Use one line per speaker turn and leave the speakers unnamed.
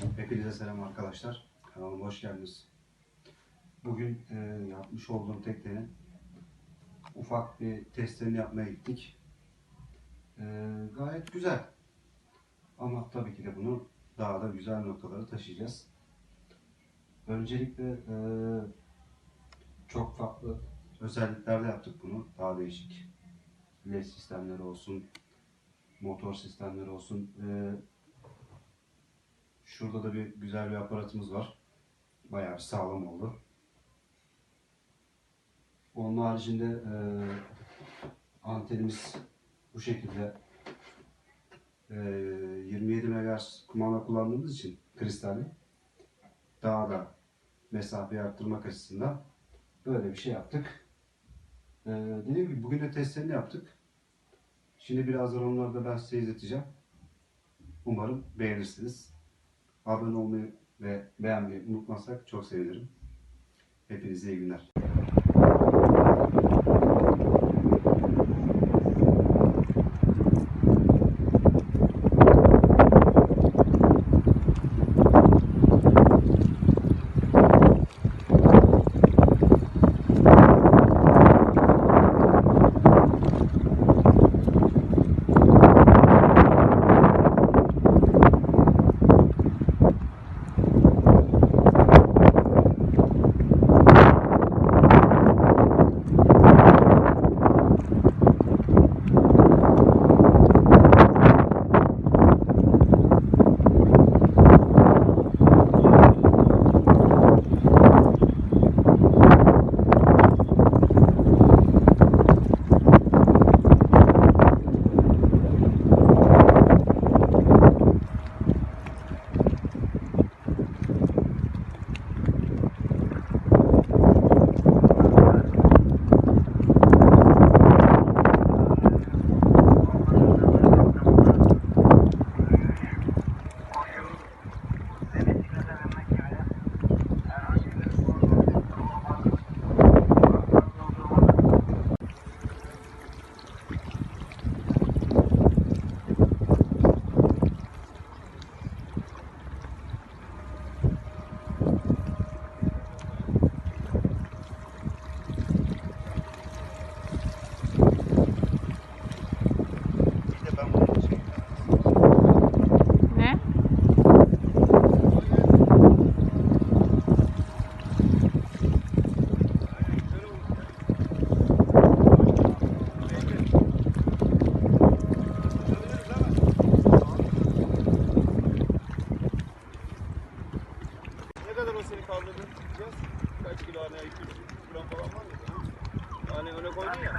Hepinize selam arkadaşlar. Kanalıma hoş geldiniz. Bugün e, yapmış olduğum teknenin ufak bir testlerini yapmaya gittik. E, gayet güzel. Ama tabii ki de bunu daha da güzel noktalara taşıyacağız. Öncelikle e, çok farklı özelliklerde yaptık bunu. Daha değişik led sistemleri olsun, motor sistemleri olsun. E, Şurada da bir güzel bir aparatımız var. Bayağı bir sağlam oldu. Onun haricinde e, antenimiz bu şekilde e, 27 MHz kumanda kullandığımız için kristalli daha da mesafeyi arttırmak açısından böyle bir şey yaptık. E, dediğim gibi bugün de testlerini yaptık. Şimdi birazdan onları da ben size izleteceğim. Umarım beğenirsiniz. Abone olmayı ve beğenmeyi unutmazsak çok sevinirim. Hepinize iyi günler.
Ne
kadar o seni kaldırdı? Biraz kaç kilo hani 200 gram falan var mı? Hani öne koydun ya.